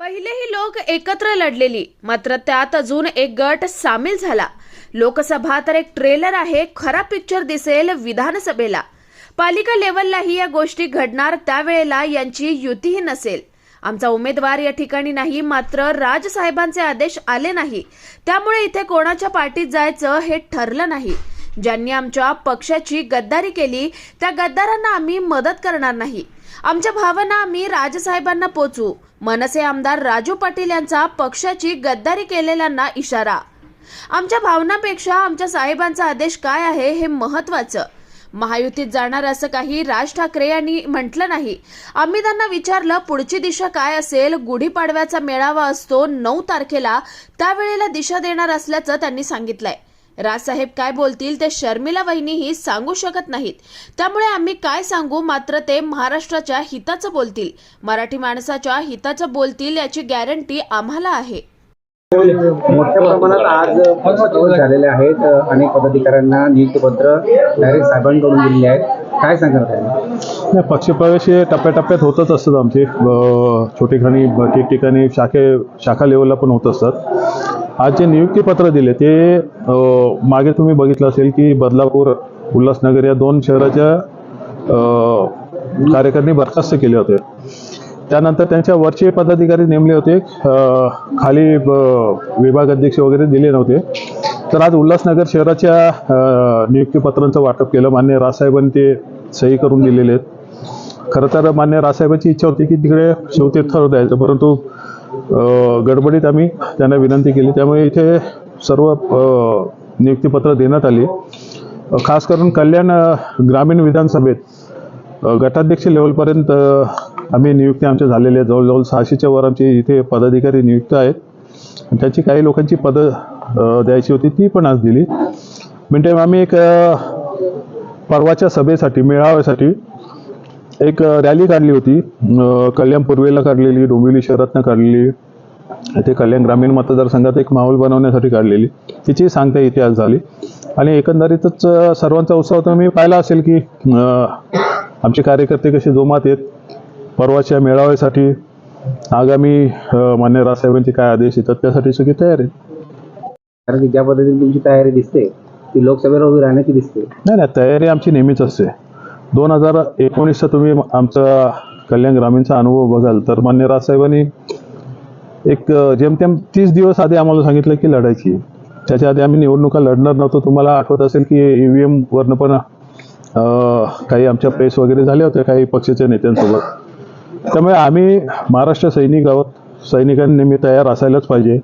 पहिलेही लोक एकत्र लढलेली मात्र त्यात अजून एक गट सामील झाला. लोकसभा तर एक ट्रेलर आहे खरा पिक्चर दिसेल विधानसभेला. पालिका लेवललाही या गोष्टी घडणार त्यावेळेला यांची युतीही नसेल. आमचा उमेदवार या ठिकाणी नाही मात्र राजसाहेबांचे आदेश आले नाही. त्यामुळे इथे कोणाच्या पार्टीत जायचं हे ठरलं नाही. ज्यांनी आमच्या पक्षाची गद्दारी केली त्या गद्दारांना आम्ही मदत करणार नाही. आमच्या भावना आम्ही राजसाहेबांना पोचू. मनसे आमदार राजू पाटील यांचा पक्षाची गद्दारी केलेल्यांना इशारा. आमच्या भावनापेक्षा आमच्या साहेबांचा आदेश काय आहे हे महत्वाचं महायुतीत जाणार असं काही राज ठाकरे यांनी म्हटलं नाही. आम्ही त्यांना विचारलं पुढची दिशा काय असेल? गुढीपाडव्याचा मेळावा असतो नऊ तारखेला. त्यावेळेला दिशा देणार असल्याचं त्यांनी सांगितलंय. राजसाहेब काय बोलतील ते शर्मिला वहिनीही सांगू शकत नाहीत. त्यामुळे आम्ही काय सांगू मात्र ते महाराष्ट्राच्या हिताचं बोलतील. मराठी माणसाच्या हिताचं बोलतील याची गॅरंटी आम्हाला आहे. मोठ्या प्रमाणात आज झालेले आहेत अनेक पदाधिकाऱ्यांना नियुक्तीपत्र डायरेक्ट साहेबांकडून दिलेले आहेत. काय सांगणार पक्षप्रवेश हे टप्प्याटप्प्यात होतच असतात आमचे. छोटेखानी ठिकठिकाणी शाखे शाखा लेवलला पण होत असतात. आज जे नियुक्तीपत्र दिले ते मागे तुम्ही बघितलं असेल की बदलापूर उल्हासनगर या दोन शहराच्या अ, बरखास्त केले होते. त्यानंतर त्यांच्या वरचे पदाधिकारी नेमले होते खाली विभाग अध्यक्ष वगैरे दिले नव्हते. तर आज उल्हासनगर शहराच्या नियुक्तीपत्रांचं वाटप केलं मान्य राजसाहेबांनी ते सही करून दिलेले आहेत. खरं तर मान्य रासाहेबांची इच्छा होती की तिकडे शिवतीर्थावर द्यायचं परंतु गडबडीत आम्ही त्यांना विनंती केली. त्यामुळे इथे सर्व नियुक्तीपत्र देण्यात आली. खास करून कल्याण ग्रामीण विधानसभेत गटाध्यक्ष लेवलपर्यंत आम्ही नियुक्ती आमच्या झालेल्या आहेत. जवळजवळ सहाशेच्या वर आमचे इथे पदाधिकारी नियुक्त आहेत. त्याची काही लोकांची पदं द्यायची होती ती पण आज दिली. म्हणजे आम्ही एक परवाच्या सभेसाठी मेळाव्यासाठी एक रॅली काढली होती. कल्याण पूर्वेला काढलेली डोंबिवली शहरातनं काढलेली. इथे कल्याण ग्रामीण मतदारसंघात एक माहोल बनवण्यासाठी काढलेली. तिची सांगता आज झाली. आणि एकंदरीतच सर्वांचा उत्साह तुम्ही पाहिला असेल की आमचे कार्यकर्ते कसे जोमात आहेत परवाच्या मेळाव्यासाठी आगामी मान्य राजसाहेबांचे काय आदेश येतात त्यासाठी सगळी तयार कारण की ज्या पद्धतीने तुमची तयारी दिसते ती लोकसभेला उभी राहण्याची दिसते. नाही नाही तयारी आमची नेहमीच असते. दोन हजार एकोणीसचा तुम्ही आमचा कल्याण ग्रामीणचा अनुभव बघाल तर मान्य राजसाहेबांनी एक जेमतेम तीस दिवस आधी आम्हाला सांगितलं की लढायची. त्याच्या आधी आम्ही निवडणुका लढणार नव्हतो. तुम्हाला आठवत असेल की ई व्ही एमवरनं पण काही आमच्या प्रेस वगैरे झाल्या होत्या काही पक्षाच्या नेत्यांसोबत. त्यामुळे आम्ही महाराष्ट्र सैनिक आहोत. सैनिकांनी मी तयार असायलाच पाहिजे.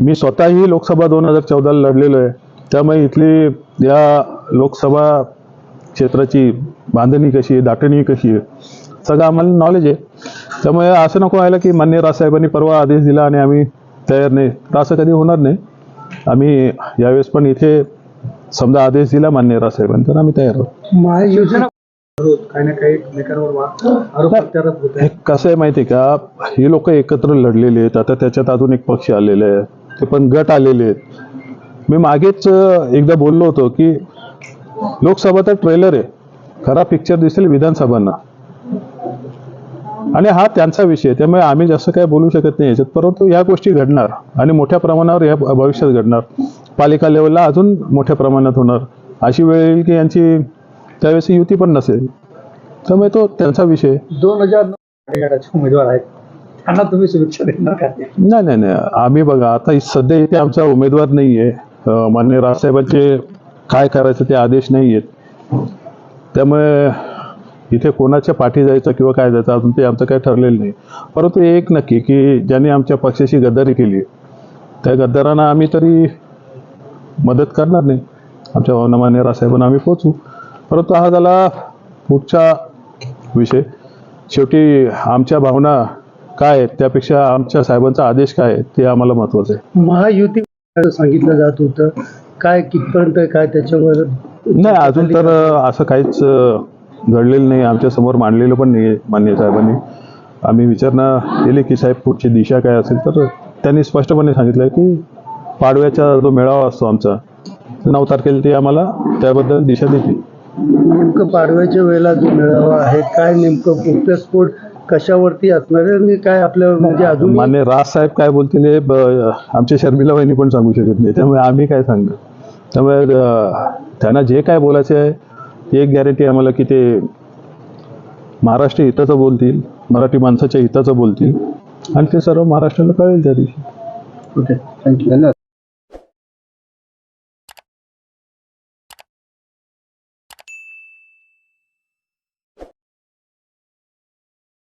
मी स्वतःही लोकसभा दोन हजार चौदाला लढलेलो आहे. त्यामुळे इथली या लोकसभा क्षेत्राची बांधणी कशी आहे दाटणी कशी आहे सगळं आम्हाला नॉलेज आहे. त्यामुळे असं नको व्हायला की मान्य राजसाहेबांनी परवा आदेश दिला आणि आम्ही तयार नाही. तर असं कधी होणार नाही. आम्ही यावेळेस पण इथे समजा आदेश दिला मान्य राजसाहेबांनी तर आम्ही तयार आहोत. कसं आहे माहिती का? ही लोक एकत्र लढलेली आहेत. आता त्याच्यात अजून एक पक्ष आलेले आहे. ते पण गट आलेले आहेत. मी मागेच एकदा बोललो होतो की लोकसभा तर ट्रेलर आहे. खरा पिक्चर दिसेल विधानसभांना. आणि हा त्यांचा विषय. त्यामुळे आम्ही जास्त काय बोलू शकत नाही याच्यात. परंतु या गोष्टी घडणार. आणि मोठ्या प्रमाणावर या भविष्यात घडणार. पालिका लेवलला अजून मोठ्या प्रमाणात होणार. अशी वेळ येईल की यांची त्यावेळेस युती पण नसेल. त्यामुळे तो त्यांचा विषय. दोन हजार उमेदवार आहेत. त्यांना तुम्ही शुभेच्छा देणार का? नाही नाही नाही. आम्ही बघा आता सध्या इथे आमचा उमेदवार नाही आहे मान्य राजसाहेबांचे काय करायचं ते आदेश नाही आहेत त्यामुळे इथे कोणाच्या पाठी जायचं किंवा काय जायचं अजून ते आमचं काही ठरलेलं नाही. परंतु एक नक्की की ज्यांनी आमच्या पक्षाशी गद्दारी केली त्या गद्दारांना आम्ही तरी मदत करणार नाही. आमच्या भावना रासाहेबांना आम्ही पोचू परंतु हा झाला पुढचा विषय. शेवटी आमच्या भावना काय आहेत त्यापेक्षा आमच्या साहेबांचा आदेश काय आहे ते आम्हाला महत्वाचं आहे. महायुती सांगितलं जात होतं. काय कितपर्यंत आहे, काय त्याच्यावर नाही अजून तर असं काहीच अं, घडलेलं नाही. आमच्यासमोर मांडलेलं पण नाही मान्य साहेबांनी. आम्ही विचारणा केली की साहेब पुढची दिशा काय असेल? तर त्यांनी स्पष्टपणे सांगितलं की पाडव्याचा जो मेळावा असतो आमचा नऊ तारखेला ते आम्हाला त्याबद्दल दिशा देतील. नेमकं पाडव्याच्या वेळेला जो मेळावा आहे काय नेमकं घटस्फोट कशावरती असणार आहे आणि काय आपल्या म्हणजे अजून मान्य राज साहेब काय बोलतील हे ब- आमच्या शर्मिला वहिनी पण सांगू शकत नाही. त्यामुळे आम्ही काय सांगू त्यामुळे त्यांना जे काय बोलायचं आहे एक गॅरंटी आम्हाला की ते महाराष्ट्र हिताचं बोलतील मराठी माणसाच्या हिताचं बोलतील आणि ते सर्व महाराष्ट्राला कळेल त्या दिवशी. ओके थँक्यू धन्यवाद.